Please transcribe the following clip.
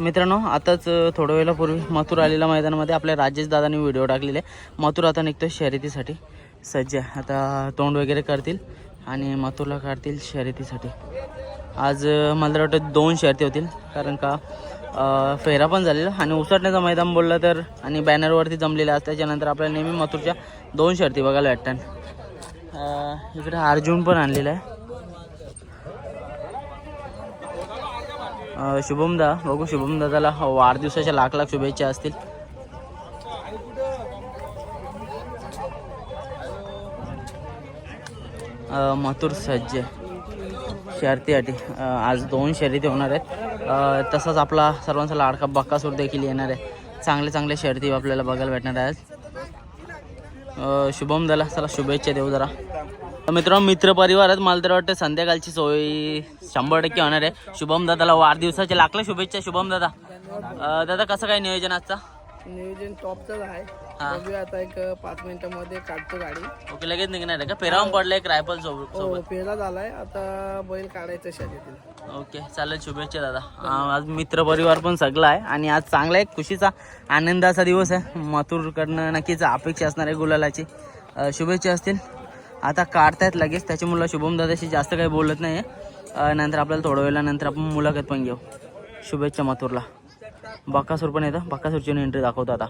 मित्रांनो आताच थोड्या वेळापूर्वी मथुर आलेल्या मैदानामध्ये आपल्या राजेश दादांनी व्हिडिओ टाकलेले. मथुर आता निघतो शर्यतीसाठी. सज्ज आता तोंड वगैरे करतील आणि मथुरला काढतील शर्यतीसाठी. आज मला तर वाटतं दोन शर्यती होतील कारण का फेरा पण झालेला आणि उसटण्याचं मैदान बोललं तर आणि बॅनरवरती जमलेलं असतं. त्याच्यानंतर आपल्याला नेहमी मथुरच्या दोन शर्ती बघायला वाटतात इकडे अर्जुन पण आणलेला आहे. शुभमदा. बघू शुभमदादाला वाढदिवसाच्या लाख लाख शुभेच्छा असतील. मथुर सज्ज. शर्तीसाठी अ, आज दोन शर्यती होणार आहेत. तसाच आपला सर्वांचा लाडका बक्कासूर देखील येणार आहे. चांगले चांगले शर्ती आपल्याला बघायला भेटणार आहेत. शुभम दाला चला शुभेच्छा देऊ जरा. मित्रांनो मित्र परिवारात मला तर वाटतं संध्याकाळची सोय शंभर टक्के होणार आहे. शुभम दादाला वाढदिवसाच्या लाखला शुभेच्छा शुभम दादा. अ, दादा कसं काय नियोजन आजचा? नियोजन टॉपचंच आहे. हा. बघूया आता एक पाच मिनिटामध्ये काढतो गाडी. ओके लगेच निघणार आहे का? फेरावून पडलं एक रायफल सोबत हो सोबत. फेरा झालाय. आता बैल काढायचं शर्यतीला ओके चालेल शुभेच्छा दादा. आज मित्र परिवार पण सगळा आहे आणि आज चांगला एक खुशीचा आनंदाचा दिवस आहे. मथुरकडनं नक्कीच अपेक्षा असणार आहे गुलालाची. अ, शुभेच्छा असतील. आता काढतायत लगेच त्याच्यामुळे शुभम दादाशी जास्त काही बोलत नाही आहे नंतर आपल्याला थोड्या वेळानंतर आपण मुलाखत पण घेऊ. शुभेच्छा मथुरला. बक्कासूर पण येतं. बक्कासूरची एंट्री दाखवतो आता.